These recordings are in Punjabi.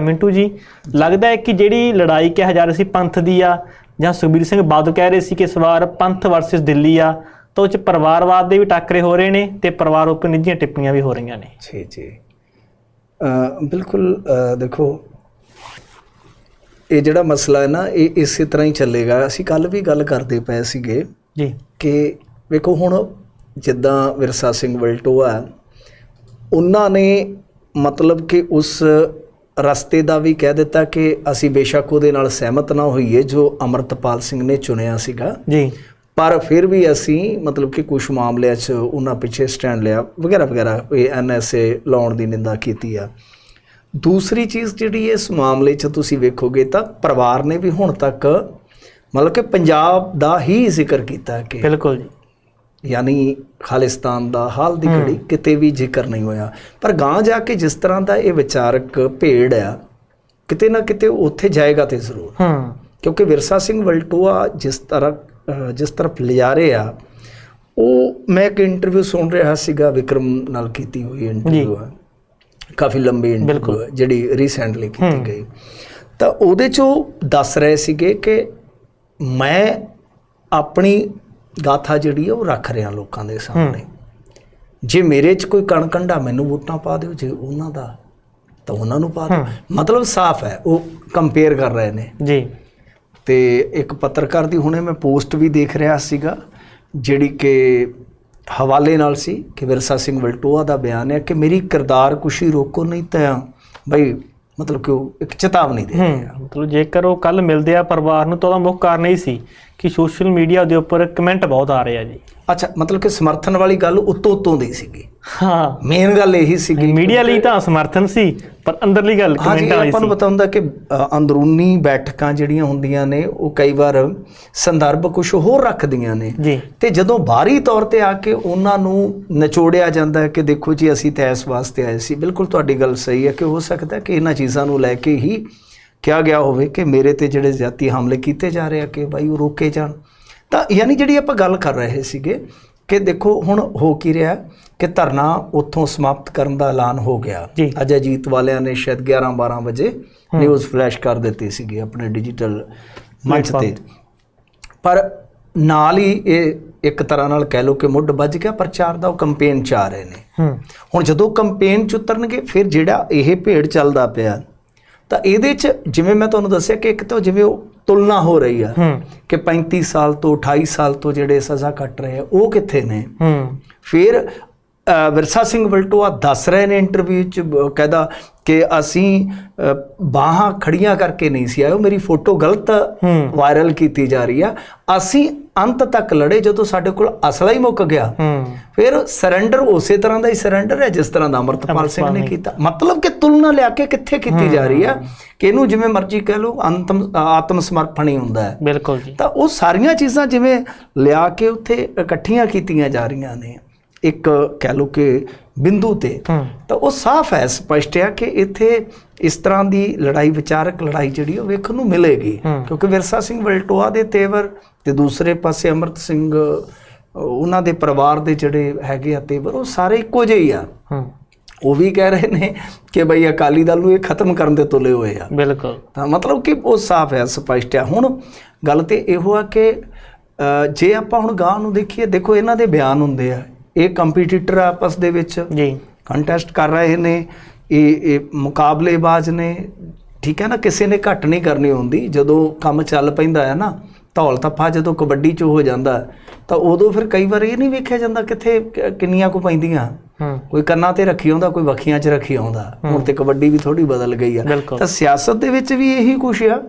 ਮਿੰਟੂ ਜੀ ਲੱਗਦਾ ਹੈ ਕਿ ਜਿਹੜੀ ਲੜਾਈ ਕਿਹਾ ਜਾ ਰਹੀ ਸੀ ਪੰਥ ਦੀ ਆ ਜਾਂ ਸੁਖਬੀਰ ਸਿੰਘ ਬਾਦਲ ਕਹਿ ਰਹੇ ਸੀ ਕਿ ਇਸ ਵਾਰ ਪੰਥ ਵਰਸਸ ਦਿੱਲੀ ਆ ਤਾਂ ਉਹ ਚ ਪਰਿਵਾਰਵਾਦ ਦੇ ਵੀ ਟੱਕਰੇ ਹੋ ਰਹੇ ਨੇ ਤੇ ਪਰਿਵਾਰ ਉੱਪਰ ਨਿੱਜੀਆਂ ਟਿੱਪਣੀਆਂ ਵੀ ਹੋ ਰਹੀਆਂ ਨੇ। ਜੀ ਜੀ। ਬਿਲਕੁਲ ਦੇਖੋ ਇਹ ਜਿਹੜਾ ਮਸਲਾ ਹੈ ਨਾ ਇਹ ਇਸੇ ਤਰ੍ਹਾਂ ਹੀ ਚੱਲੇਗਾ। ਅਸੀਂ ਕੱਲ ਵੀ ਗੱਲ ਕਰਦੇ ਪਏ ਸੀਗੇ ਜੀ। ਕਿ ਵੇਖੋ ਹੁਣ ਜਿੱਦਾਂ ਵਿਰਸਾ ਸਿੰਘ ਵਲਟੋਆ ਉਹਨਾਂ ਨੇ ਮਤਲਬ ਕਿ ਉਸ ਰਸਤੇ ਦਾ ਵੀ ਕਹਿ ਦਿੱਤਾ ਕਿ ਅਸੀਂ ਬੇਸ਼ੱਕ ਉਹਦੇ ਨਾਲ ਸਹਿਮਤ ਨਾ ਹੋਈਏ ਜੋ ਅਮਰਤਪਾਲ ਸਿੰਘ ਨੇ ਚੁਣਿਆ ਸੀਗਾ। ਜੀ। ਪਰ ਫਿਰ ਵੀ ਅਸੀਂ ਮਤਲਬ ਕਿ ਕੁਝ ਮਾਮਲਿਆਂ 'ਚ ਉਹਨਾਂ ਪਿੱਛੇ ਸਟੈਂਡ ਲਿਆ ਵਗੈਰਾ ਵਗੈਰਾ ਇਹ ਐਨਐਸਏ ਲਾਉਣ ਦੀ ਨਿੰਦਾ ਕੀਤੀ ਆ। ਦੂਸਰੀ ਚੀਜ਼ ਜਿਹੜੀ ਇਸ ਮਾਮਲੇ 'ਚ ਤੁਸੀਂ ਵੇਖੋਗੇ ਤਾਂ ਪਰਿਵਾਰ ਨੇ ਵੀ ਹੁਣ ਤੱਕ ਮਤਲਬ ਕਿ ਪੰਜਾਬ ਦਾ ਹੀ ਜ਼ਿਕਰ ਕੀਤਾ ਕਿ ਬਿਲਕੁਲ ਜੀ। ਯਾਨੀ ਖਾਲਿਸਤਾਨ ਦਾ ਹਾਲ ਦੀ ਘੜੀ ਕਿਤੇ ਵੀ ਜ਼ਿਕਰ ਨਹੀਂ ਹੋਇਆ। ਪਰ ਗਾਂ ਜਾ ਕੇ ਜਿਸ ਤਰ੍ਹਾਂ ਦਾ ਇਹ ਵਿਚਾਰਕ ਭੇੜ ਆ ਕਿਤੇ ਨਾ ਕਿਤੇ ਉੱਥੇ ਜਾਏਗਾ ਤੇ ਜ਼ਰੂਰ। ਹੂੰ। ਕਿਉਂਕਿ ਵਿਰਸਾ ਸਿੰਘ ਵਲਟੋਆ ਜਿਸ ਤਰ੍ਹਾਂ ਜਿਸ ਤਰਫ ਲਿਜਾ ਰਹੇ ਆ ਉਹ ਮੈਂ ਇੱਕ ਇੰਟਰਵਿਊ ਸੁਣ ਰਿਹਾ ਸੀਗਾ ਵਿਕਰਮ ਨਾਲ ਕੀਤੀ ਹੋਈ ਇੰਟਰਵਿਊ ਹੈ ਕਾਫੀ ਲੰਬੀ ਇੰਟਰਵਿਊ ਜਿਹੜੀ ਰੀਸੈਂਟਲੀ ਕੀਤੀ ਗਈ। ਤਾਂ ਉਹਦੇ ਚ ਦੱਸ ਰਹੇ ਸੀਗੇ ਕਿ ਮੈਂ ਆਪਣੀ ਗਾਥਾ ਜਿਹੜੀ ਹੈ ਉਹ ਰੱਖ ਰਿਹਾ ਲੋਕਾਂ ਦੇ ਸਾਹਮਣੇ। ਜੇ ਮੇਰੇ 'ਚ ਕੋਈ ਕਣ ਕੰਡਾ ਮੈਨੂੰ ਵੋਟਾਂ ਪਾ ਦਿਓ ਜੇ ਉਹਨਾਂ ਦਾ ਤਾਂ ਉਹਨਾਂ ਨੂੰ ਪਾ ਦਿਓ। ਮਤਲਬ ਸਾਫ਼ ਹੈ ਉਹ ਕੰਪੇਅਰ ਕਰ ਰਹੇ ਨੇ। ਜੀ। ਤੇ ਇੱਕ ਪੱਤਰਕਾਰ ਦੀ ਹੁਣੇ ਮੈਂ ਪੋਸਟ ਵੀ ਦੇਖ ਰਿਹਾ ਸੀਗਾ ਜਿਹੜੀ ਕਿ ਹਵਾਲੇ ਨਾਲ ਸੀ ਕਿ ਵਿਰਸਾ ਸਿੰਘ ਵਲਟੋਆ ਦਾ ਬਿਆਨ ਹੈ ਕਿ ਮੇਰੀ ਕਿਰਦਾਰ ਕੁਸ਼ੀ ਰੋਕੋ ਨਹੀਂ ਤਾਂ ਬਈ ਮਤਲਬ ਕਿ ਉਹ ਇੱਕ ਚੇਤਾਵਨੀ ਦੇ ਹੂੰ ਮਤਲਬ ਜੇਕਰ ਉਹ ਕੱਲ ਮਿਲਦੇ ਆ ਪਰਿਵਾਰ ਨੂੰ ਤਾਂ ਉਹਦਾ ਮੁੱਖ ਕਾਰਨ ਇਹ ਸੀ ਕਿ ਸੋਸ਼ਲ ਮੀਡੀਆ ਦੇ ਉੱਪਰ ਕਮੈਂਟ ਬਹੁਤ ਆ ਰਹੇ ਆ ਜੀ। ਅੱਛਾ ਮਤਲਬ ਕਿ ਸਮਰਥਨ ਵਾਲੀ ਗੱਲ ਉੱਤੋਂ ਉੱਤੋਂ ਦੀ ਸੀਗੀ। ਹਾਂ। ਮੇਨ ਗੱਲ ਇਹੀ ਸੀਗੀ ਮੀਡੀਆ ਲਈ ਤਾਂ ਸਮਰਥਨ ਸੀ ਪਰ ਅੰਦਰਲੀ ਗੱਲ ਕਮੈਂਟ ਵਾਲੀ ਆਪਾਂ ਨੂੰ ਸੀ। ਪਤਾ ਹੁੰਦਾ ਕਿ ਅੰਦਰੂਨੀ ਬੈਠਕਾਂ ਜਿਹੜੀਆਂ ਹੁੰਦੀਆਂ ਨੇ ਉਹ ਕਈ ਵਾਰ ਸੰਦਰਭ ਕੁਝ ਹੋਰ ਰੱਖਦੀਆਂ ਨੇ। ਜੀ। ਤੇ ਜਦੋਂ ਬਾਹਰੀ ਤੌਰ ਤੇ ਆ ਕੇ ਉਹਨਾਂ ਨੂੰ ਨਿਚੋੜਿਆ ਜਾਂਦਾ ਹੈ ਕਿ ਦੇਖੋ ਜੀ ਅਸੀਂ ਤਾਂ ਇਸ ਵਾਸਤੇ ਆਏ ਸੀ। ਬਿਲਕੁਲ ਤੁਹਾਡੀ ਗੱਲ ਸਹੀ ਹੈ ਕਿ ਹੋ ਸਕਦਾ ਹੈ ਕਿ ਇਹਨਾਂ ਚੀਜ਼ਾਂ ਨੂੰ ਲੈ ਕੇ ਹੀ ਕਿਹਾ ਗਿਆ ਹੋਵੇ ਕਿ ਮੇਰੇ ਤੇ ਜਿਹੜੇ ਜ਼ਿਆਤੀ ਹਮਲੇ ਕੀਤੇ ਜਾ ਰਹੇ ਆ ਕਿ ਬਾਈ ਉਹ ਰੋਕੇ ਜਾਣ। ਤਾਂ ਯਾਨੀ ਜਿਹੜੀ ਆਪਾਂ ਗੱਲ ਕਰ ਰਹੇ ਸੀਗੇ ਕਿ ਦੇਖੋ ਹੁਣ ਹੋ ਕੀ ਰਿਹਾ ਕਿ ਧਰਨਾ ਉੱਥੋਂ ਸਮਾਪਤ ਕਰਨ ਦਾ ਐਲਾਨ ਹੋ ਗਿਆ। ਅੱਜ ਅਜੀਤ ਵਾਲਿਆਂ ਨੇ ਸ਼ਾਇਦ 11 12 ਵਜੇ ਨਿਊਜ਼ ਫਲੈਸ਼ ਕਰ ਦਿੱਤੀ ਸੀਗੀ ਆਪਣੇ ਡਿਜੀਟਲ ਮੰਚ ਤੇ। ਪਰ ਨਾਲ ਹੀ ਇਹ ਇੱਕ ਤਰ੍ਹਾਂ ਨਾਲ ਕਹਿ ਲਓ ਕਿ ਮੁੱਢ ਵੱਜ ਗਿਆ ਪ੍ਰਚਾਰ ਦਾ ਉਹ ਕੰਪੇਨ ਚ ਆ ਰਹੇ ਨੇ। ਹੁਣ ਜਦੋਂ ਕੰਪੇਨ ਚ ਉਤਰਨਗੇ ਫਿਰ ਜਿਹੜਾ ਇਹ ਭੇੜ ਚੱਲਦਾ ਪਿਆ ਤਾਂ ਇਹਦੇ ਚ ਜਿਵੇਂ ਮੈਂ ਤੁਹਾਨੂੰ ਦੱਸਿਆ ਕਿ ਇੱਕ ਤਾਂ ਜਿਵੇਂ ਉਹ ਤੁਲਨਾ ਹੋ ਰਹੀ ਆ ਕਿ 35 ਸਾਲ ਤੋਂ 28 ਸਾਲ ਤੋਂ ਜਿਹੜੇ ਸਜ਼ਾ ਕੱਟ ਰਹੇ ਆ ਉਹ ਕਿੱਥੇ ਨੇ? ਹੂੰ। ਫਿਰ ਵਿਰਸਾ ਸਿੰਘ ਵਲਟੋਆ ਦੱਸ ਰਹੇ ਨੇ ਇੰਟਰਵਿਊ ਚ ਕਹਿੰਦਾ ਕਿ ਅਸੀਂ ਬਾਹਾਂ ਖੜੀਆਂ ਕਰਕੇ ਨਹੀਂ ਸੀ ਆਏ ਉਹ ਮੇਰੀ ਫੋਟੋ ਗਲਤ। ਵਾਇਰਲ ਕੀਤੀ ਜਾ ਰਹੀ ਆ। ਅਸੀਂ ਅੰਤ ਤੱਕ ਲੜੇ ਜਦੋਂ ਸਾਡੇ ਕੋਲ ਅਸਲਾ ਹੀ ਮੁੱਕ ਗਿਆ। ਫਿਰ ਸਰੈਂਡਰ ਉਸੇ ਤਰ੍ਹਾਂ ਦਾ ਹੀ ਸਰੈਂਡਰ ਹੈ ਜਿਸ ਤਰ੍ਹਾਂ ਦਾ ਅਮਰਤਪਾਲ ਸਿੰਘ ਨੇ ਕੀਤਾ। ਮਤਲਬ ਕਿ ਤੁਲਨਾ ਲਿਆ ਕੇ ਕਿੱਥੇ ਕੀਤੀ ਜਾ ਰਹੀ ਆ ਕਿ ਇਹਨੂੰ ਜਿਵੇਂ ਮਰਜ਼ੀ ਕਹਿ ਲਓ ਅੰਤਮ ਆਤਮ ਸਮਰਪਣ ਹੀ ਹੁੰਦਾ ਹੈ। ਬਿਲਕੁਲ ਜੀ। ਤਾਂ ਉਹ ਸਾਰੀਆਂ ਚੀਜ਼ਾਂ ਜਿਵੇਂ ਲਿਆ ਕੇ ਉੱਥੇ ਇਕੱਠੀਆਂ ਕੀਤੀਆਂ ਜਾ ਰਹੀਆਂ ਨੇ। ਇੱਕ ਕਹਿ ਲਓ ਕਿ ਬਿੰਦੂ ਤੇ ਤਾਂ ਉਹ ਸਾਫ਼ ਹੈ ਸਪਸ਼ਟ ਹੈ ਕਿ ਇੱਥੇ ਇਸ ਤਰ੍ਹਾਂ ਦੀ ਲੜਾਈ ਵਿਚਾਰਕ ਲੜਾਈ ਜਿਹੜੀ ਉਹ ਵੇਖਣ ਨੂੰ ਮਿਲੇਗੀ। ਕਿਉਂਕਿ ਵਿਰਸਾ ਸਿੰਘ ਵਲਟੋਆ ਦੇ ਤੇਵਰ ਤੇ ਦੂਸਰੇ ਪਾਸੇ ਅਮਰਤ ਸਿੰਘ ਉਹਨਾਂ ਦੇ ਪਰਿਵਾਰ ਦੇ ਜਿਹੜੇ ਹੈਗੇ ਆ ਤੇਵਰ ਉਹ ਸਾਰੇ ਇੱਕੋ ਜਿਹੇ ਹੀ ਆ। ਉਹ ਵੀ ਕਹਿ ਰਹੇ ਨੇ ਕਿ ਬਈ ਅਕਾਲੀ ਦਲ ਨੂੰ ਇਹ ਖਤਮ ਕਰਨ ਦੇ ਤੁਲੇ ਹੋਏ ਆ। ਬਿਲਕੁਲ। ਤਾਂ ਮਤਲਬ ਕਿ ਉਹ ਸਾਫ਼ ਹੈ ਸਪਸ਼ਟ ਹੈ। ਹੁਣ ਗੱਲ ਤੇ ਇਹੋ ਆ ਕਿ ਜੇ ਆਪਾਂ ਹੁਣ ਗਾਂ ਨੂੰ ਦੇਖੀਏ ਦੇਖੋ ਇਹਨਾਂ ਦੇ ਬਿਆਨ ਹੁੰਦੇ ਆ। ਇਹ ਕੰਪੀਟੀਟਰ ਆਪਸ ਦੇ ਵਿੱਚ ਜੀ। ਕੰਟੈਸਟ ਕਰ ਰਹੇ ਨੇ ਇਹ ਇਹ ਮੁਕਾਬਲੇਬਾਜ਼ ਨੇ। ਠੀਕ ਹੈ ਨਾ ਕਿਸੇ ਨੇ ਘੱਟ ਨਹੀਂ ਕਰਨੀ ਹੁੰਦੀ। ਜਦੋਂ ਕੰਮ ਚੱਲ ਪੈਂਦਾ ਹੈ ਨਾ ਧੌਲ ਤੱਫਾ ਜਦੋਂ ਕਬੱਡੀ ਚ ਹੋ ਜਾਂਦਾ ਤਾਂ ਉਦੋਂ ਫਿਰ ਕਈ ਵਾਰ ਇਹ ਨਹੀਂ ਵੇਖਿਆ ਜਾਂਦਾ ਕਿੱਥੇ ਕਿੰਨੀਆਂ ਕੁ ਪੈਂਦੀਆਂ। ਕੋਈ ਕੰਨਾਂ ਤੇ ਰੱਖੀ ਆਉਂਦਾ ਕੋਈ ਵੱਖੀਆਂ 'ਚ ਰੱਖੀ ਆਉਂਦਾ। ਹੁਣ ਤੇ ਕਬੱਡੀ ਵੀ ਥੋੜੀ ਬਦਲ ਗਈ ਆ। ਤਾਂ ਸਿਆਸਤ ਦੇ ਵਿੱਚ ਵੀ ਇਹੀ ਕੁਛ ਆ।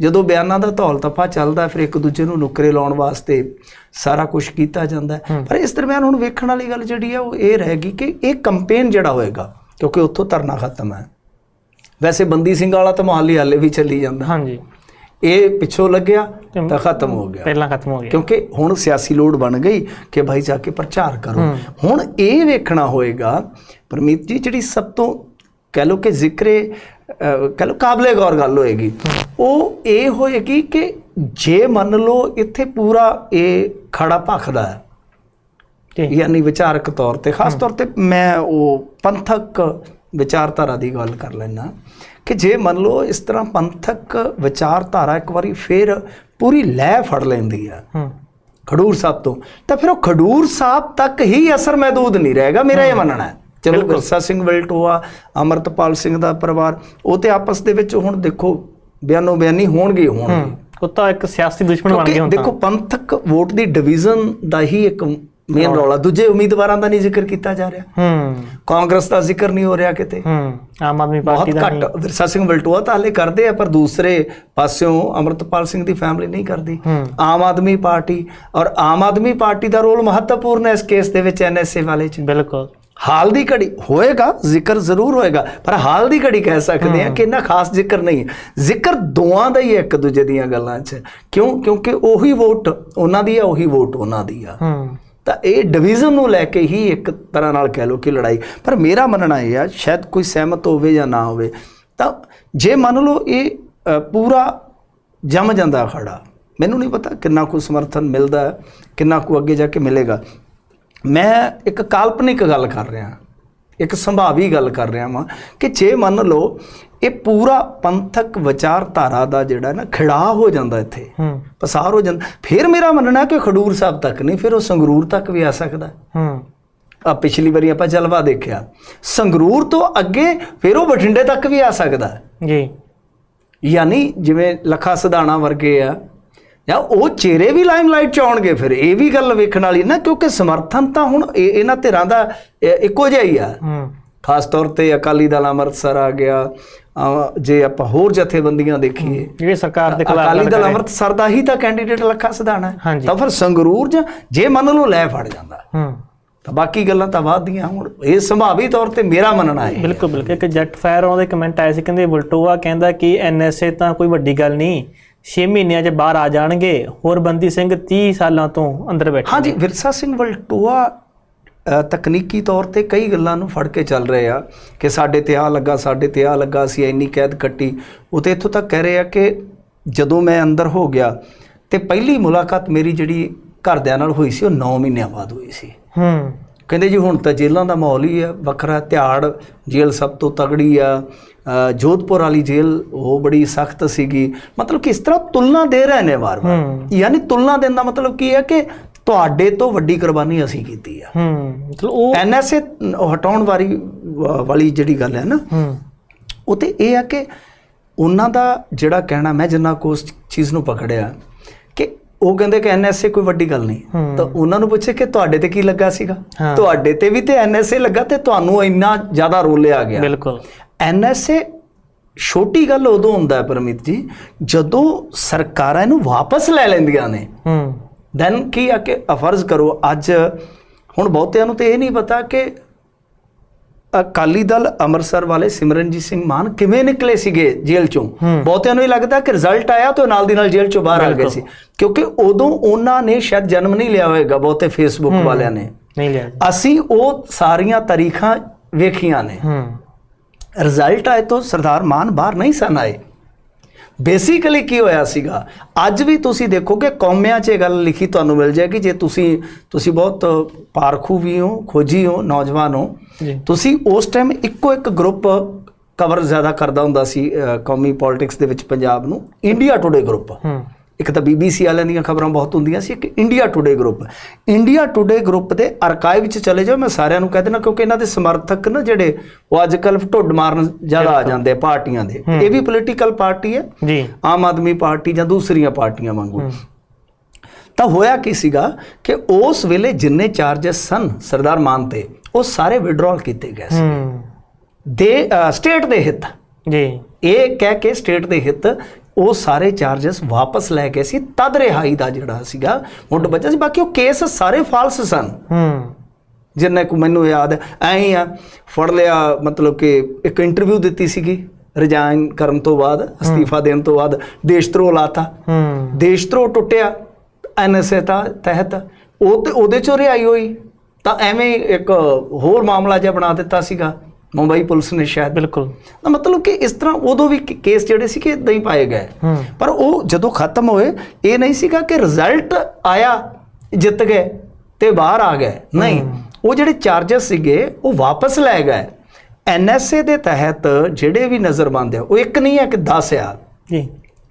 ਜਦੋਂ ਬਿਆਨਾਂ ਦਾ ਧੌਲ ਤੱਫਾ ਚੱਲਦਾ ਫਿਰ ਇੱਕ ਦੂਜੇ ਨੂੰ ਨੁਕਰੇ ਲਾਉਣ ਵਾਸਤੇ ਸਾਰਾ ਕੁਝ ਕੀਤਾ ਜਾਂਦਾ। ਪਰ ਇਸ ਦਰਮਿਆਨ ਹੁਣ ਵੇਖਣ ਵਾਲੀ ਗੱਲ ਜਿਹੜੀ ਆ ਉਹ ਇਹ ਰਹੇਗੀ ਕਿ ਇਹ ਕੰਪੇਨ ਜਿਹੜਾ ਹੋਏਗਾ ਕਿਉਂਕਿ ਉੱਥੋਂ ਧਰਨਾ ਖਤਮ ਹੈ। ਵੈਸੇ ਬੰਦੀ ਸਿੰਘ ਵਾਲਾ ਤਾਂ ਮੁਹਾਲੀ ਹਾਲੇ ਵੀ ਚੱਲੀ ਜਾਂਦਾ। ਹਾਂਜੀ। ਇਹ ਪਿੱਛੋਂ ਲੱਗਿਆ ਤਾਂ ਖਤਮ ਹੋ ਗਿਆ। ਪਹਿਲਾਂ ਖਤਮ ਹੋ ਗਿਆ। ਕਿਉਂਕਿ ਹੁਣ ਸਿਆਸੀ ਲੋੜ ਬਣ ਗਈ ਕਿ ਭਾਈ ਜਾ ਕੇ ਪ੍ਰਚਾਰ ਕਰੋ। ਹੁਣ ਇਹ ਵੇਖਣਾ ਹੋਏਗਾ ਪਰਮੀਤ ਜੀ ਜਿਹੜੀ ਸਭ ਤੋਂ ਕਹਿ ਲੋ ਕਿ ਜ਼ਿਕਰੇ ਕਹਿ ਲੋ ਕਾਬਲੇ ਗੌਰ ਗੱਲ ਹੋਏਗੀ। ਉਹ ਇਹ ਹੋਏਗੀ ਕਿ ਜੇ ਮੰਨ ਲਓ ਇੱਥੇ ਪੂਰਾ ਇਹ ਖੜਾ ਭਖਦਾ ਹੈ ਯਾਨੀ ਵਿਚਾਰਕ ਤੌਰ ਤੇ ਖਾਸ ਤੌਰ ਤੇ ਮੈਂ ਉਹ ਪੰਥਕ ਵਿਚਾਰਧਾਰਾ ਦੀ ਗੱਲ ਕਰ ਲੈਣਾ ਕਿ ਜੇ ਮੰਨ ਲਓ ਇਸ ਤਰ੍ਹਾਂ ਪੰਥਕ ਵਿਚਾਰਧਾਰਾ ਇੱਕ ਵਾਰੀ ਫੇਰ ਪੂਰੀ ਲੈਅ ਫੜ ਲੈਂਦੀ ਆ ਖਡੂਰ ਸਾਹਿਬ ਤੋਂ ਤਾਂ ਫਿਰ ਉਹ ਖਡੂਰ ਸਾਹਿਬ ਤੱਕ ਹੀ ਅਸਰ ਮਹਿਦੂਦ ਨਹੀਂ ਰਹੇਗਾ ਮੇਰਾ ਇਹ ਮੰਨਣਾ ਹੈ। ਚਲੋ ਵਿਰਸਾ ਸਿੰਘ ਵਲਟੋਆ ਅਮਰਤਪਾਲ ਸਿੰਘ ਦਾ ਪਰਿਵਾਰ ਉਹ ਤੇ ਆਪਸ ਦੇ ਵਿੱਚ ਹੁਣ ਦੇਖੋ ਬਿਆਨੋ ਬਿਆਨੀ ਹੋਣਗੇ ਹੋਣਗੇ। ਉਹ ਤਾਂ ਇੱਕ ਸਿਆਸੀ ਦੁਸ਼ਮਣ ਬਣ ਕਿਉਂਕਿ ਹੁਣ ਦੇਖੋ ਪੰਥਕ ਵੋਟ ਦੀ ਡਿਵੀਜ਼ਨ ਦਾ ਹੀ ਇੱਕ ਮੇਨ ਰੌਲਾ ਦੂਜੇ ਉਮੀਦਵਾਰਾਂ ਦਾ ਨਹੀਂ ਜ਼ਿਕਰ ਕੀਤਾ ਜਾ ਰਿਹਾ। ਹੂੰ। ਕਾਂਗਰਸ ਦਾ ਜ਼ਿਕਰ ਨਹੀਂ ਹੋ ਰਿਹਾ ਕਿਤੇ। ਹੂੰ। ਆਮ ਆਦਮੀ ਬਹੁਤ ਪਾਰਟੀ ਦਾ ਨਹੀਂ। ਘੱਟ ਵਿਰਸਾ ਸਿੰਘ ਵਲਟੋਆ ਤਾਂ ਹਲੇ ਕਰਦੇ ਆ ਪਰ ਦੂਸਰੇ ਪਾਸਿਓਂ ਅਮਰਤਪਾਲ ਸਿੰਘ ਦੀ ਫੈਮਿਲੀ ਨਹੀਂ ਕਰਦੀ। ਆਮ ਆਦਮੀ ਪਾਰਟੀ। ਔਰ ਆਮ ਆਦਮੀ ਪਾਰਟੀ ਦਾ ਰੋਲ ਮਹੱਤਵਪੂਰਨ ਹੈ ਇਸ ਕੇਸ ਦੇ ਵਿੱਚ ਐਨਐਸਏ ਵਾਲੇ ਚ। ਬਿਲਕੁਲ। ਹਾਲ ਦੀ ਘੜੀ ਹੋਏਗਾ ਜ਼ਿਕਰ ਜ਼ਰੂਰ ਹੋਏਗਾ ਪਰ ਹਾਲ ਦੀ ਘੜੀ ਕਹਿ ਸਕਦੇ ਆ ਕਿ ਇੰਨਾ ਖਾਸ ਜ਼ਿਕਰ ਨਹੀਂ ਹੈ। ਜ਼ਿਕਰ ਦੋਵਾਂ ਦਾ ਹੀ ਹੈ ਇੱਕ ਦੂਜੇ ਦੀਆਂ ਗੱਲਾਂ 'ਚ। ਕਿਉਂ? ਕਿਉਂਕਿ ਉਹੀ ਵੋਟ ਉਹਨਾਂ ਦੀ ਆ ਉਹੀ ਵੋਟ ਉਹਨਾਂ ਦੀ ਆ। ਹੂੰ। ਤਾਂ ਇਹ ਡਿਵੀਜ਼ਨ ਨੂੰ ਲੈ ਕੇ ਹੀ ਇੱਕ ਤਰ੍ਹਾਂ ਨਾਲ ਕਹਿ ਲਓ ਕਿ ਲੜਾਈ। ਪਰ ਮੇਰਾ ਮੰਨਣਾ ਇਹ ਆ, ਸ਼ਾਇਦ ਕੋਈ ਸਹਿਮਤ ਹੋਵੇ ਜਾਂ ਨਾ ਹੋਵੇ, ਤਾਂ ਜੇ ਮੰਨ ਲਓ ਇਹ ਪੂਰਾ ਜੰਮ ਜਾਂਦਾ ਖੜਾ, ਮੈਨੂੰ ਨਹੀਂ ਪਤਾ ਕਿੰਨਾ ਕੁ ਸਮਰਥਨ ਮਿਲਦਾ, ਕਿੰਨਾ ਕੁ ਅੱਗੇ ਜਾ ਕੇ ਮਿਲੇਗਾ। ਮੈਂ ਇੱਕ ਕਾਲਪਨਿਕ ਗੱਲ ਕਰ ਰਿਹਾ। ਇੱਕ ਸੰਭਾਵੀ ਗੱਲ ਕਰ ਰਿਹਾ ਵਾਂ ਕਿ ਜੇ ਮੰਨ ਲਓ ਇਹ ਪੂਰਾ ਪੰਥਕ ਵਿਚਾਰਧਾਰਾ ਦਾ ਜਿਹੜਾ ਨਾ ਖਿੜਾ ਹੋ ਜਾਂਦਾ ਇੱਥੇ ਹੂੰ। ਪਸਾਰ ਹੋ ਜਾਂਦਾ ਫਿਰ ਮੇਰਾ ਮੰਨਣਾ ਕਿ ਖਡੂਰ ਸਾਹਿਬ ਤੱਕ ਨਹੀਂ ਫਿਰ ਉਹ ਸੰਗਰੂਰ ਤੱਕ ਵੀ ਆ ਸਕਦਾ। ਹੂੰ। ਆ ਪਿਛਲੀ ਵਾਰੀ ਆਪਾਂ ਜਲਵਾ ਦੇਖਿਆ ਸੰਗਰੂਰ ਤੋਂ ਅੱਗੇ ਫਿਰ ਉਹ ਬਠਿੰਡੇ ਤੱਕ ਵੀ ਆ ਸਕਦਾ। ਜੀ। ਯਾਨੀ ਜਿਵੇਂ ਲਖਾ ਸਧਾਣਾ ਵਰਗੇ ਆ ਜਾਂ ਉਹ ਚਿਹਰੇ ਵੀ ਲਾਈਮਲਾਈਟ ਚ ਆਉਣਗੇ ਫਿਰ ਇਹ ਵੀ ਗੱਲ ਵੇਖਣ ਵਾਲੀ ਨਾ ਕਿਉਂਕਿ ਸਮਰਥਨ ਤਾਂ ਹੁਣ ਇਹ- ਇਹਨਾਂ ਧਿਰਾਂ ਦਾ ਇੱਕੋ ਜਿਹਾ ਹੀ ਆ। ਖਾਸ ਤੌਰ ਤੇ ਅਕਾਲੀ ਦਲ ਅੰਮ੍ਰਿਤਸਰ ਆ ਗਿਆ ਜੇ ਆਪਾਂ ਹੋਰ ਜਥੇਬੰਦੀਆਂ ਦੇਖੀਏ। ਜਿਹੜੇ ਸਰਕਾਰ ਦੇ ਖਿਲਾਫ ਅਕਾਲੀ ਦਲ। ਅੰਮ੍ਰਿਤਸਰ ਦਾ ਹੀ ਤਾਂ ਕੈਂਡੀਡੇਟ ਲੱਖਾ ਸਧਾਣਾ। ਤਾਂ ਫਿਰ ਸੰਗਰੂਰ ਜਾਂ ਮੰਨ ਲਓ ਲੈ ਫੜ ਜਾਂਦਾ। ਹੂੰ। ਤਾਂ ਬਾਕੀ ਗੱਲਾਂ ਤਾਂ ਬਾਅਦ ਦੀਆਂ ਹੁਣ। ਇਹ ਸੰਭਾਵੀ ਤੌਰ ਤੇ ਮੇਰਾ ਮੰਨਣਾ ਹੈ। ਬਿਲਕੁਲ ਬਿਲਕੁਲ। ਇੱਕ ਜੈਟ ਫਾਇਰ ਉਹਦੇ ਕਮੈਂਟ ਆਏ ਸੀ ਕਹਿੰਦੇ ਬਲਟੋਆ ਕਹਿੰਦਾ ਕਿ ਐਨਐਸਏ ਤਾਂ ਕੋਈ ਵੱਡੀ ਗੱਲ ਨਹੀਂ। 6 ਮਹੀਨਿਆਂ 'ਚ ਬਾਹਰ ਆ ਜਾਣਗੇ। ਹੋਰ ਬੰਦੀ ਸਿੰਘ 30 ਸਾਲਾਂ ਤੋਂ ਅੰਦਰ ਬੈਠੇ ਹਾਂਜੀ ਵਿਰਸਾ ਸਿੰਘ ਵਲਟੋਆ ਤਕਨੀਕੀ ਤੌਰ ਤੇ ਕਈ ਗੱਲਾਂ ਨੂੰ ਫੜ ਕੇ ਚੱਲ ਰਹੇ ਆ ਕਿ ਸਾਡੇ ਤੇ ਆ ਲੱਗਾ ਸਾਡੇ ਤੇ ਆ ਲੱਗਾ ਅਸੀਂ ਇੰਨੀ ਕੈਦ ਕੱਟੀ। ਉਹ ਤੇ ਇੱਥੋਂ ਤੱਕ ਕਹਿ ਰਹੇ ਆ ਕਿ ਜਦੋਂ ਮੈਂ ਅੰਦਰ ਹੋ ਗਿਆ ਤੇ ਪਹਿਲੀ ਮੁਲਾਕਾਤ ਮੇਰੀ ਜਿਹੜੀ ਘਰਦਿਆਂ ਨਾਲ ਹੋਈ ਸੀ ਉਹ 9 ਮਹੀਨਿਆਂ ਬਾਅਦ ਹੋਈ ਸੀ। ਹੂੰ। ਕਹਿੰਦੇ ਜੀ ਹੁਣ ਤਾਂ ਜੇਲ੍ਹਾਂ ਦਾ ਮਾਹੌਲ ਹੀ ਹੈ ਵੱਖਰਾ ਤਿਹਾੜ ਜੇਲ੍ਹ ਸਭ ਤੋਂ ਤਗੜੀ ਆ ਜੋਧਪੁਰ ਵਾਲੀ ਜੇਲ੍ਹ ਉਹ ਬੜੀ ਸਖਤ ਸੀਗੀ। ਮਤਲਬ ਕਿ ਇਸ ਤਰ੍ਹਾਂ ਤੁਲਨਾ ਦੇ ਰਹੇ ਨੇ ਵਾਰ-ਵਾਰ। ਯਾਨੀ ਤੁਲਨਾ ਦੇਣ ਦਾ ਮਤਲਬ ਕੀ ਹੈ ਕਿ ਤੁਹਾਡੇ ਤੋਂ ਵੱਡੀ ਕੁਰਬਾਨੀ ਅਸੀਂ ਕੀਤੀ ਆ। ਹੂੰ ਮਤਲਬ ਉਹ ਐਨਐਸਏ ਹਟਾਉਣ ਵਾਲੀ ਵਾਲੀ ਜਿਹੜੀ ਗੱਲ ਹੈ ਨਾ ਹੂੰ। ਉਹ ਤੇ ਇਹ ਆ ਕਿ ਉਹਨਾਂ ਦਾ ਜਿਹੜਾ ਕਹਿਣਾ ਮੈਂ ਜਿੰਨਾ ਕੋ ਉਸ ਚੀਜ਼ ਨੂੰ ਪਕੜਿਆ ਕਿ ਉਹ ਕਹਿੰਦੇ ਕਿ ਐਨਐਸਏ ਕੋਈ ਵੱਡੀ ਗੱਲ ਨਹੀਂ। ਤਾਂ ਉਹਨਾਂ ਨੂੰ ਪੁੱਛੇ ਕਿ ਤੁਹਾਡੇ ਤੇ ਕੀ ਲੱਗਾ ਸੀਗਾ। ਤੁਹਾਡੇ ਤੇ ਵੀ ਤੇ ਐਨਐਸਏ ਲੱਗਾ ਤੇ ਤੁਹਾਨੂੰ ਇੰਨਾ ਜ਼ਿਆਦਾ ਰੋਲਿਆ ਗਿਆ। ਬਿਲਕੁਲ। ਐਨਐਸਏ ਛੋਟੀ ਗੱਲ ਉਦੋਂ ਹੁੰਦਾ ਪਰਮਿਤ ਜੀ ਜਦੋਂ ਸਰਕਾਰਾਂ ਇਹਨੂੰ ਵਾਪਸ ਲੈ ਲੈਂਦੀਆਂ ਨੇ। ਹੂੰ। ਦੈਨ ਕੀ ਆ ਕਿ ਫਰਜ਼ ਕਰੋ ਅੱਜ ਹੁਣ ਬਹੁਤਿਆਂ ਨੂੰ ਤੇ ਇਹ ਨਹੀਂ ਪਤਾ ਕਿ ਅਕਾਲੀ ਦਲ ਅੰਮ੍ਰਿਤਸਰ ਵਾਲੇ ਸਿਮਰਨਜੀਤ ਸਿੰਘ ਮਾਨ ਕਿਵੇਂ ਨਿਕਲੇ ਸੀਗੇ ਜੇਲ੍ਹ ਚੋਂ। ਬਹੁਤਿਆਂ ਨੂੰ ਇਹ ਲੱਗਦਾ ਕਿ ਰਿਜ਼ਲਟ ਆਇਆ ਤਾਂ ਨਾਲ ਦੀ ਨਾਲ ਜੇਲ੍ਹ ਚੋਂ ਬਾਹਰ ਆ ਗਏ ਸੀ। ਕਿਉਂਕਿ ਉਦੋਂ ਉਹਨਾਂ ਨੇ ਸ਼ਾਇਦ ਜਨਮ ਨਹੀਂ ਲਿਆ ਹੋਵੇਗਾ ਬਹੁਤੇ ਫੇਸਬੁੱਕ ਵਾਲਿਆਂ ਨੇ। ਨਹੀਂ ਲਿਆ। ਅਸੀਂ ਉਹ ਸਾਰੀਆਂ ਤਾਰੀਖਾਂ ਵੇਖੀਆਂ ਨੇ। ਹੂੰ। ਰਿਜ਼ਲਟ ਆਏ ਤੋਂ ਸਰਦਾਰ ਮਾਨ ਬਾਹਰ ਨਹੀਂ ਸਨ ਆਏ। ਬੇਸਿਕਲੀ ਕੀ ਹੋਇਆ ਸੀਗਾ? ਅੱਜ ਵੀ ਤੁਸੀਂ ਦੇਖੋਗੇ ਕੌਮਿਆਂ 'ਚ ਇਹ ਗੱਲ ਲਿਖੀ ਤੁਹਾਨੂੰ ਮਿਲ ਜਾਏਗੀ ਜੇ ਤੁਸੀਂ ਤੁਸੀਂ ਬਹੁਤ ਪਾਰਖੂ ਵੀ ਹੋ ਖੋਜੀ ਹੋ ਨੌਜਵਾਨ ਹੋ ਤੁਸੀਂ ਉਸ ਟਾਈਮ ਇੱਕੋ ਇੱਕ ਗਰੁੱਪ ਕਵਰ ਜ਼ਿਆਦਾ ਕਰਦਾ ਹੁੰਦਾ ਸੀ ਕੌਮੀ ਪੋਲਿਟਿਕਸ ਦੇ ਵਿੱਚ ਪੰਜਾਬ ਨੂੰ ਇੰਡੀਆ ਟੁਡੇ ਗਰੁੱਪ ਹੂੰ। ਇੱਕ ਤਾਂ BBC ਵਾਲਿਆਂ ਦੀਆਂ ਖਬਰਾਂ ਬਹੁਤ ਹੁੰਦੀਆਂ ਸੀ ਇੱਕ India Today group India Today group ਦੇ ਆਰਕਾਈਵ 'ਚ ਚਲੇ ਜਾਓ ਮੈਂ ਸਾਰਿਆਂ ਨੂੰ ਕਹਿ ਦੇਣਾ ਕਿਉਂਕਿ ਇਹਨਾਂ ਦੇ ਸਮਰਥਕ ਨਾ ਜਿਹੜੇ ਉਹ ਅੱਜ ਕੱਲ੍ਹ ਢੁੱਡ ਮਾਰਨ ਜ਼ਿਆਦਾ ਆ ਜਾਂਦੇ ਆ ਪਾਰਟੀਆਂ ਦੇ। ਇਹ ਵੀ ਪੋਲੀਟੀਕਲ ਪਾਰਟੀ ਹੈ। ਜੀ। ਆਮ ਆਦਮੀ ਪਾਰਟੀ ਜਾਂ ਦੂਸਰੀਆਂ ਪਾਰਟੀਆਂ ਵਾਂਗੂ। ਤਾਂ ਹੋਇਆ ਕੀ ਸੀਗਾ ਕਿ ਉਸ ਵੇਲੇ ਜਿੰਨੇ ਚਾਰजेस ਸਨ ਸਰਦਾਰ ਮਾਨ ਤੇ ਉਹ ਸਾਰੇ ਵਿਡਰਾਲ ਕੀਤੇ ਗਏ ਸੀ। ਦੇ ਸਟੇਟ ਦੇ ਹਿੱਤ। ਜੀ। ਇਹ ਕਹਿ ਕੇ ਸਟੇਟ ਦੇ ਹਿੱਤ ਉਹ ਸਾਰੇ ਚਾਰजेस ਵਾਪਸ ਲੈ ਗਏ ਸੀ ਤਦ ਰਿਹਾਈ ਦਾ ਜਿਹੜਾ ਸੀਗਾ ਮੁੱਢ ਬੱਚਾ ਸੀ। ਬਾਕੀ ਉਹ ਕੇਸ ਸਾਰੇ ਫਾਲਸ ਸਨ। ਹੂੰ। ਜਿੰਨੇ ਕੋ ਮੈਨੂੰ ਯਾਦ ਐਂ ਹੀ ਆ ਫੜ ਲਿਆ ਮਤਲਬ ਕਿ ਇੱਕ ਇੰਟਰਵਿਊ ਦਿੱਤੀ ਸੀਗੀ ਰਿਜ਼ਾਈਨ ਕਰਨ ਤੋਂ ਬਾਅਦ ਅਸਤੀਫਾ ਦੇਣ ਤੋਂ ਬਾਅਦ ਦੇਸ਼ਧਰੋਹ ਲਾਤਾ। ਹੂੰ। ਦੇਸ਼ਧਰੋਹ ਟੁੱਟਿਆ ਐਨਐਸਏ ਦਾ ਤਹਿਤ ਉਹ ਤੇ ਉਹਦੇ ਚੋਂ ਰਿਹਾਈ ਹੋਈ। ਤਾਂ ਐਵੇਂ ਇੱਕ ਹੋਰ ਮਾਮਲਾ ਜਿਹਾ ਬਣਾ ਦਿੱਤਾ ਸੀਗਾ। ਮੁੰਬਈ ਪੁਲਿਸ ਨੇ ਸ਼ਾਇਦ। ਬਿਲਕੁਲ। ਤਾਂ ਮਤਲਬ ਕਿ ਇਸ ਤਰ੍ਹਾਂ ਉਦੋਂ ਵੀ ਕੇਸ ਜਿਹੜੇ ਸੀ ਕਿ ਇਦਾਂ ਹੀ ਪਾਏ ਗਏ। ਪਰ ਉਹ ਜਦੋਂ ਖਤਮ ਹੋਏ ਇਹ ਨਹੀਂ ਸੀਗਾ ਕਿ ਰਿਜ਼ਲਟ ਆਇਆ ਜਿੱਤ ਗਏ ਤੇ ਬਾਹਰ ਆ ਗਏ। ਨਹੀਂ ਉਹ ਜਿਹੜੇ ਚਾਰजेस ਸੀਗੇ ਉਹ ਵਾਪਸ ਲੈ ਗਏ। ਐਨਐਸਏ ਦੇ ਤਹਿਤ ਜਿਹੜੇ ਵੀ ਨਜ਼ਰਬੰਦ ਆ ਉਹ ਇੱਕ ਨਹੀਂ ਹੈ ਕਿ 10 ਆ। ਜੀ।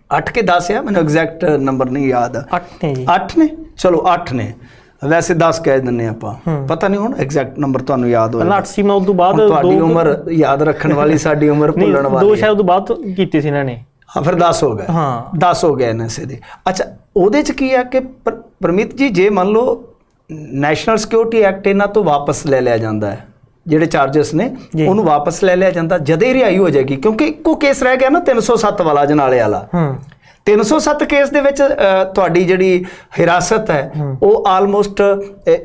8 ਕੇ 10 ਆ ਮੈਨੂੰ ਐਗਜ਼ੈਕਟ ਨੰਬਰ ਨਹੀਂ ਯਾਦ। 8 ਨੇ ਜੀ। 8 ਨੇ? ਚਲੋ 8 ਨੇ। ਵੈਸੇ 10 ਕਹਿ ਦਿੰਨੇ ਆਪਾਂ। ਪਤਾ ਨਹੀਂ ਹੁਣ ਐਗਜ਼ੈਕਟ ਨੰਬਰ ਤੁਹਾਨੂੰ ਯਾਦ ਪਹਿਲਾਂ ਹੋਏਗਾ 8 ਸੀ ਮੈਂ ਉਸ ਤੋਂ ਬਾਅਦ ਤੁਹਾਡੀ ਦੋ- ਉਮਰ ਯਾਦ ਰੱਖਣ ਵਾਲੀ ਸਾਡੀ ਉਮਰ ਭੁੱਲਣ ਦੋ ਵਾਲੀ ਹੈ। ਸ਼ਾਇਦ ਉਸ ਤੋਂ ਬਾਅਦ ਕੀਤੀ ਸੀ ਇਹਨਾਂ ਨੇ। ਹਾਂ ਫਿਰ 10 ਹੋ ਗਏ। ਹਾਂ। 10 ਹੋ ਗਏ ਐਨਐਸਏ ਦੇ। ਅੱਛਾ ਉਹਦੇ ਚ ਕੀ ਆ ਕਿ ਪਰ- ਪਰਮੀਤ ਜੀ ਜੇ ਮੰਨ ਲਓ ਨੈਸ਼ਨਲ ਸਿਕਿਉਰਿਟੀ ਐਕਟ ਇਹਨਾਂ ਤੋਂ ਵਾਪਸ ਲੈ ਲਿਆ ਜਾਂਦਾ ਹੈ ਜਿਹੜੇ ਚਾਰजेस ਨੇ। ਉਹਨੂੰ ਵਾਪਸ ਲੈ ਲਿਆ ਜਾਂਦਾ ਜਦੇ ਰਿਹਾਈ ਹੋ ਜਾਏਗੀ ਕਿਉਂਕਿ ਇੱਕੋ ਕੇਸ ਰਹਿ ਗਿਆ ਨਾ 307 ਵਾਲਾ ਜਨਾਲੇ ਵਾਲਾ। ਹੂੰ। 307 ਕੇਸ ਦੇ ਵਿੱਚ ਤੁਹਾਡੀ ਜਿਹੜੀ ਹਿਰਾਸਤ ਹੈ ਉਹ ਆਲਮੋਸਟ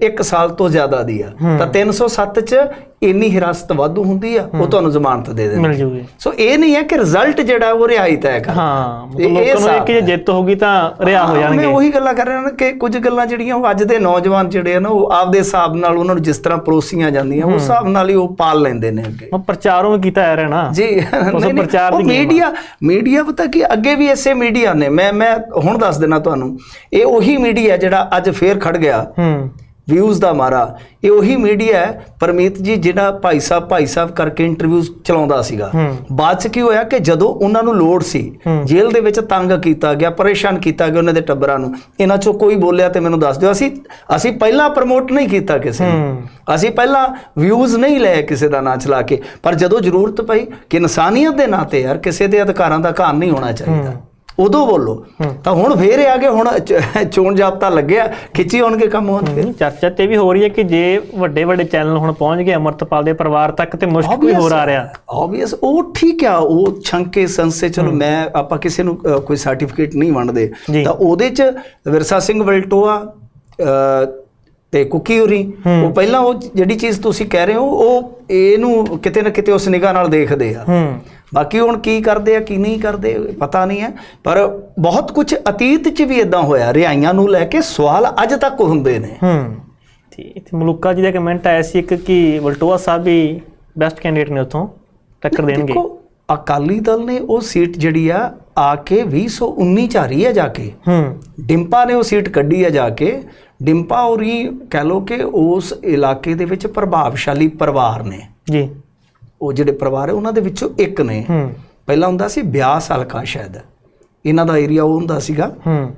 1 ਸਾਲ ਤੋਂ ਜ਼ਿਆਦਾ ਦੀ ਆ। ਤਾਂ 307 ਚ ਇੰਨੀ ਹਿਰਾਸਤ ਵਾਧੂ ਹੁੰਦੀ ਆ ਉਹ ਤੁਹਾਨੂੰ ਜ਼ਮਾਨਤ ਦੇ ਦਿੰਦੇ। ਮਿਲ ਜੂਗੀ। ਸੋ ਇਹ ਨਹੀਂ ਹੈ ਕਿ ਰਿਜ਼ਲਟ ਜਿਹੜਾ ਉਹ ਰਿਹਾਈ ਤੈਅ ਕਰ। ਹਾਂ ਮਤਲਬ ਲੋਕਾਂ ਨੂੰ ਇਹ ਸਾਫ਼ ਕਿ ਜੇ ਜਿੱਤ ਹੋਗੀ ਤਾਂ ਰਿਹਾ ਹੋ ਜਾਣਗੇ। ਮੈਂ ਉਹੀ ਗੱਲਾਂ ਕਰ ਰਿਹਾ ਨਾ ਕਿ ਕੁਝ ਗੱਲਾਂ ਜਿਹੜੀਆਂ ਉਹ ਅੱਜ ਦੇ ਨੌਜਵਾਨ ਜਿਹੜੇ ਆ ਨਾ ਉਹ ਆਪਦੇ ਹਿਸਾਬ ਨਾਲ ਉਹਨਾਂ ਨੂੰ ਜਿਸ ਤਰ੍ਹਾਂ ਪਰੋਸੀਆਂ ਜਾਂਦੀਆਂ ਉਸ ਹਿਸਾਬ ਨਾਲ ਹੀ ਉਹ ਪਾਲ ਲੈਂਦੇ ਨੇ ਅੱਗੇ। ਮੈਂ ਪ੍ਰਚਾਰੋਂ ਵੀ ਕੀਤਾ ਜਾ ਰਿਹਾ ਨਾ। ਜੀ ਨਹੀਂ, ਪ੍ਰਚਾਰ ਉਹ ਦੀ ਆ। ਮੀਡੀਆ ਮੀਡੀਆ ਪਤਾ ਕੀ ਅੱਗੇ ਵੀ ਐਸੇ ਮੀਡੀਆ ਨੇ। ਮੈਂ ਮੈਂ ਹੁਣ ਦੱਸ ਦੇਣਾ ਤੁਹਾਨੂੰ। ਇਹ ਉਹੀ ਮੀਡੀਆ ਜਿਹੜਾ ਅੱਜ ਫੇਰ ਖੜ ਗਿਆ। ਹੂੰ। ਵਿਊਜ਼ ਦਾ ਮਾਰਾ। ਇਹ ਉਹੀ ਮੀਡੀਆ ਹੈ ਪਰਮੀਤ ਜੀ ਜਿਹੜਾ ਭਾਈ ਸਾਹਿਬ ਭਾਈ ਸਾਹਿਬ ਕਰਕੇ ਇੰਟਰਵਿਊਜ਼ ਚਲਾਉਂਦਾ ਸੀਗਾ। ਬਾਅਦ ਚ ਕੀ ਹੋਇਆ ਕਿ ਜਦੋਂ ਉਹਨਾਂ ਨੂੰ ਲੋੜ ਸੀ। ਜੇਲ੍ਹ ਦੇ ਵਿੱਚ ਤੰਗ ਕੀਤਾ ਗਿਆ ਪਰੇਸ਼ਾਨ ਕੀਤਾ ਗਿਆ ਉਹਨਾਂ ਦੇ ਟੱਬਰਾਂ ਨੂੰ ਇਹਨਾਂ ਚੋਂ ਕੋਈ ਬੋਲਿਆ ਤੇ ਮੈਨੂੰ ਦੱਸ ਦਿਓ ਅਸੀਂ ਅਸੀਂ ਪਹਿਲਾਂ ਪ੍ਰਮੋਟ ਨਹੀਂ ਕੀਤਾ ਕਿਸੇ ਨੂੰ। ਅਸੀਂ ਪਹਿਲਾਂ ਵਿਊਜ਼ ਨਹੀਂ ਲਏ ਕਿਸੇ ਦਾ ਨਾਂ ਚਲਾ ਕੇ। ਪਰ ਜਦੋਂ ਜ਼ਰੂਰਤ ਪਈ ਕਿ ਇਨਸਾਨੀਅਤ ਦੇ ਨਾਤੇ ਯਾਰ ਕਿਸੇ ਦੇ ਅਧਿਕਾਰਾਂ ਦਾ ਘਾਣ ਨਹੀਂ ਹੋਣਾ ਚਾਹੀਦਾ। ਉਦੋਂ ਬੋਲੋ। ਤਾਂ ਹੁਣ ਫੇਰ ਇਹ ਆ ਕੇ ਹੁਣ ਚੋਣ ਜਾਬਤਾ ਲੱਗਿਆ ਖਿੱਚੀ ਹੋਣਗੇ ਕੰਮ ਹੋਣਗੇ ਹੂੰ, ਚਰਚਾ ਤੇ ਵੀ ਹੋ ਰਹੀ ਹੈ ਕਿ ਜੇ ਵੱਡੇ ਵੱਡੇ ਚੈਨਲ ਹੁਣ ਪਹੁੰਚ ਗਏ ਅਮਰਤਪਾਲ ਦੇ ਪਰਿਵਾਰ ਤੱਕ ਤੇ ਮੁਸ਼ਕ ਵੀ ਹੋਰ ਆ ਰਿਹਾ। ਆਬਵੀਅਸ ਉਹ ਠੀਕ ਆ ਉਹ ਛੰਕੇ ਸੰਸੇ ਚਲੋ ਮੈਂ ਆਪਾਂ ਕਿਸੇ ਨੂੰ ਕੋਈ ਸਰਟੀਫਿਕੇਟ ਨਹੀਂ ਵੰਡਦੇ। ਤਾਂ ਉਹਦੇ ਚ ਵਿਰਸਾ ਸਿੰਘ ਵਲਟੋਆ ਤੇ ਕੁਕੀ ਹੋਰੀ ਉਹ ਪਹਿਲਾਂ ਉਹ ਜਿਹੜੀ ਚੀਜ਼ ਤੁਸੀਂ ਕਹਿ ਰਹੇ ਹੋ ਉਹ ਇਹਨੂੰ ਕਿਤੇ ਨਾ ਕਿਤੇ ਉਸ ਨਿਗਾਹ ਨਾਲ ਦੇਖਦੇ ਆ। ਬਾਕੀ ਹੁਣ ਕੀ ਕਰਦੇ ਆ ਕੀ ਨਹੀਂ ਕਰਦੇ ਪਤਾ ਨਹੀਂ ਹੈ। ਪਰ ਬਹੁਤ ਕੁਝ ਅਤੀਤ 'ਚ ਵੀ ਇਦਾਂ ਹੋਇਆ ਰਿਹਾਈਆਂ ਨੂੰ ਲੈ ਕੇ ਸਵਾਲ ਅੱਜ ਤੱਕ ਹੁੰਦੇ ਨੇ। ਹੂੰ। ਤੇ ਇੱਥੇ ਮਲੂਕਾ ਜੀ ਦਾ ਕਮੈਂਟ ਆਇਆ ਸੀ ਇੱਕ ਕਿ ਵਲਟੋਆ ਸਾਹਿਬ ਵੀ ਬੈਸਟ ਕੈਂਡੀਡੇਟ ਨੇ ਉਥੋਂ ਟੱਕਰ ਦੇਣਗੇ। ਦੇਖੋ ਅਕਾਲੀ ਦਲ ਨੇ ਉਹ ਸੀਟ ਜਿਹੜੀ ਆ ਆ ਕੇ 2019 ਚ ਆ ਰਹੀ ਹੈ ਜਾ ਕੇ। ਹੂੰ। ਡਿੰਪਾ ਨੇ ਉਹ ਸੀਟ ਕੱਢੀ ਹੈ ਜਾ ਕੇ। ਡਿੰਪਾ ਔਰੀ ਕਹਿ ਲੋ ਕਿ ਉਸ ਇਲਾਕੇ ਦੇ ਵਿੱਚ ਪ੍ਰਭਾਵਸ਼ਾਲੀ ਪਰਿਵਾਰ ਨੇ। ਜੀ। ਉਹ ਜਿਹੜੇ ਪਰਿਵਾਰ ਹੈ ਉਹਨਾਂ ਦੇ ਵਿੱਚੋਂ ਇੱਕ ਨੇ। ਹੂੰ। ਪਹਿਲਾਂ ਹੁੰਦਾ ਸੀ ਬਿਆਸ ਹਲਕਾ ਸ਼ਾਇਦ। ਇਹਨਾਂ ਦਾ ਏਰੀਆ ਉਹ ਹੁੰਦਾ ਸੀਗਾ। ਹੂੰ।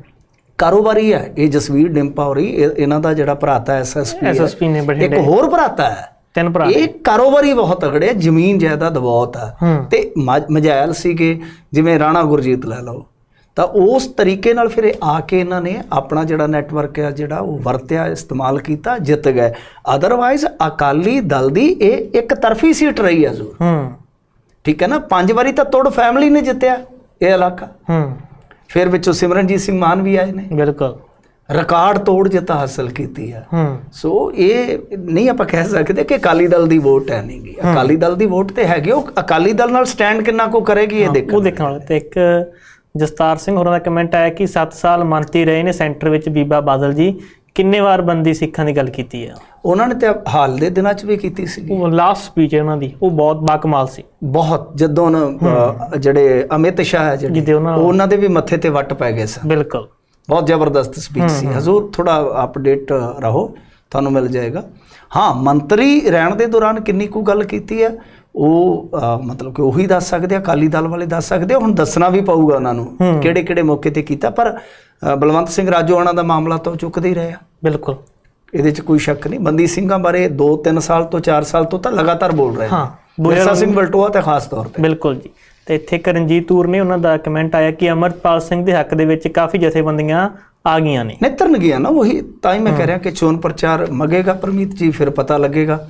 ਕਾਰੋਬਾਰੀ ਹੈ ਇਹ ਜਸਵੀਰ ਡਿੰਪਾ ਇਹ- ਇਹਨਾਂ ਦਾ ਜਿਹੜਾ ਭਰਾਤਾ ਐਸਐਸਪੀ ਐਸਐਸਪੀ ਨੇ ਇੱਕ ਬਠਿੰਡੇ ਹੋਰ ਭਰਾਤਾ ਹੈ। ਤਿੰਨ ਭਰਾ ਇਹ ਕਾਰੋਬਾਰੀ ਬਹੁਤ ਤਗੜੇ ਜ਼ਮੀਨ ਜਾਇਦਾਦ ਬਹੁਤ ਆ। ਹੂੰ। ਤੇ ਮਜਾਇਲ ਸੀਗੇ ਜਿਵੇਂ ਰਾਣਾ ਗੁਰਜੀਤ ਲੈ ਲਓ। ਤਾਂ ਉਸ ਤਰੀਕੇ ਨਾਲ ਫਿਰ ਇਹ ਆ ਕੇ ਇਹਨਾਂ ਨੇ ਆਪਣਾ ਜਿਹੜਾ ਨੈਟਵਰਕ ਹੈ ਜਿਹੜਾ ਉਹ ਵਰਤਿਆ ਇਸਤੇਮਾਲ ਕੀਤਾ ਜਿੱਤ ਗਏ। ਅਦਰਵਾਈਜ਼ ਅਕਾਲੀ ਦਲ ਦੀ ਇਹ ਇੱਕ ਤਰਫੀ ਸੀਟ ਰਹੀ ਹੈ ਜ਼ਰੂਰ। ਹੂੰ। ਠੀਕ ਹੈ ਨਾ? ਪੰਜ ਵਾਰੀ ਤਾਂ ਤੋੜ ਫੈਮਿਲੀ ਨੇ ਜਿੱਤਿਆ ਇਹ ਇਲਾਕਾ। ਹੂੰ। ਫਿਰ ਵਿੱਚੋਂ ਸਿਮਰਨਜੀਤ ਸਿੰਘ ਮਾਨ ਵੀ ਆਏ ਨੇ। ਬਿਲਕੁਲ। ਰਿਕਾਰਡ ਤੋੜ ਜਿੱਤ ਹਾਸਲ ਕੀਤੀ ਹੈ ਹੂੰ। ਸੋ ਇਹ ਨਹੀਂ ਆਪਾਂ ਕਹਿ ਸਕਦੇ ਕਿ ਅਕਾਲੀ ਦਲ ਦੀ ਵੋਟ ਹੈ ਨਹੀਂਗੀ ਅਕਾਲੀ ਦਲ ਦੀ ਵੋਟ ਤੇ ਹੈਗੀ ਉਹ ਅਕਾਲੀ ਦਲ ਨਾਲ ਸਟੈਂਡ ਕਿੰਨਾ ਕੋ ਕਰੇਗੀ ਇਹ ਦੇਖ ਉਹ ਦੇਖਣ ਵਾਲਾ ਤੇ ਇੱਕ ਜਸਤਾਰ ਸਿੰਘ ਹੋਰਾਂ ਦਾ ਕਮੈਂਟ ਆਇਆ ਕਿ 7 ਸਾਲ ਮੰਤਰੀ ਰਹੇ ਨੇ ਸੈਂਟਰ ਵਿੱਚ ਬੀਬਾ ਬਾਦਲ ਜੀ। ਕਿੰਨੇ ਵਾਰ ਬੰਦੀ ਸਿੱਖਾਂ ਦੀ ਗੱਲ ਕੀਤੀ ਆ? ਉਹਨਾਂ ਨੇ ਤੇ ਹਾਲ ਦੇ ਦਿਨਾਂ 'ਚ ਵੀ ਕੀਤੀ ਸੀ ਉਹ ਲਾਸਟ ਸਪੀਚ ਹੈ ਉਹਨਾਂ ਦੀ। ਉਹ ਬਹੁਤ ਬਾਕਮਾਲ ਸੀ। ਬਹੁਤ ਜਦੋਂ ਜਿਹੜੇ ਅਮਿਤ ਸ਼ਾਹ ਹੈ ਜਿਹੜੇ ਉਹਨਾਂ ਦੇ ਵੀ ਮੱਥੇ ਤੇ ਵੱਟ ਪੈ ਗਏ ਸਨ। ਬਿਲਕੁਲ। ਬਹੁਤ ਜ਼ਬਰਦਸਤ ਸਪੀਚ ਸੀ। ਹਜ਼ੂਰ ਥੋੜਾ ਅਪਡੇਟ ਰਹੋ ਤੁਹਾਨੂੰ ਮਿਲ ਜਾਏਗਾ। ਹਾਂ ਮੰਤਰੀ ਰਹਿਣ ਦੇ ਦੌਰਾਨ ਕਿੰਨੀ ਕੁ ਗੱਲ ਕੀਤੀ ਹੈ? ਉਹ ਮਤਲਬ ਕਿ ਉਹੀ ਦੱਸ ਸਕਦੇ ਆ ਅਕਾਲੀ ਦਲ ਵਾਲੇ ਦੱਸ ਸਕਦੇ ਆ ਹੁਣ ਦੱਸਣਾ ਵੀ ਪਊਗਾ ਉਹਨਾਂ ਨੂੰ ਕਿਹੜੇ ਕਿਹੜੇ ਮੌਕੇ ਤੇ ਕੀਤਾ ਪਰ ਬਲਵੰਤ ਸਿੰਘ ਰਾਜੋ ਉਹਨਾਂ ਦਾ ਮਾਮਲਾ ਤਾਂ ਚੁੱਕਦੇ ਹੀ ਰਹੇ ਆ। ਬਿਲਕੁਲ। ਇਹਦੇ 'ਚ ਕੋਈ ਸ਼ੱਕ ਨਹੀਂ। ਬੰਦੀ ਸਿੰਘਾਂ ਬਾਰੇ 2-3 ਸਾਲ ਤੋਂ 4 ਸਾਲ ਤੋਂ ਤਾਂ ਲਗਾਤਾਰ ਬੋਲ ਰਹੇ ਹਾਂ ਬਿਰਸਾ ਸਿੰਘ ਬਲਟੋਆ ਤੇ ਖਾਸ ਤੌਰ ਤੇ। ਬਿਲਕੁਲ ਜੀ। ਤੇ ਇੱਥੇ ਇੱਕ ਰਣਜੀਤ ਤੂਰ ਨੇ ਉਹਨਾਂ ਦਾ ਕਮੈਂਟ ਆਇਆ ਕਿ ਅਮਰਪਾਲ ਸਿੰਘ ਦੇ ਹੱਕ ਦੇ ਵਿੱਚ ਕਾਫੀ ਜਥੇਬੰਦੀਆਂ ਆ ਗਈਆਂ ਨੇ। ਨਿਤਰਨ ਗਿਆ ਨਾ ਉਹੀ ਤਾਂ ਹੀ ਮੈਂ ਕਹਿ ਰਿਹਾ ਕਿ ਚੋਣ ਪ੍ਰਚਾਰ ਮਗੇਗਾ ਪਰਮੀਤ ਜੀ ਫਿਰ ਪਤਾ ਲੱਗੇਗਾ।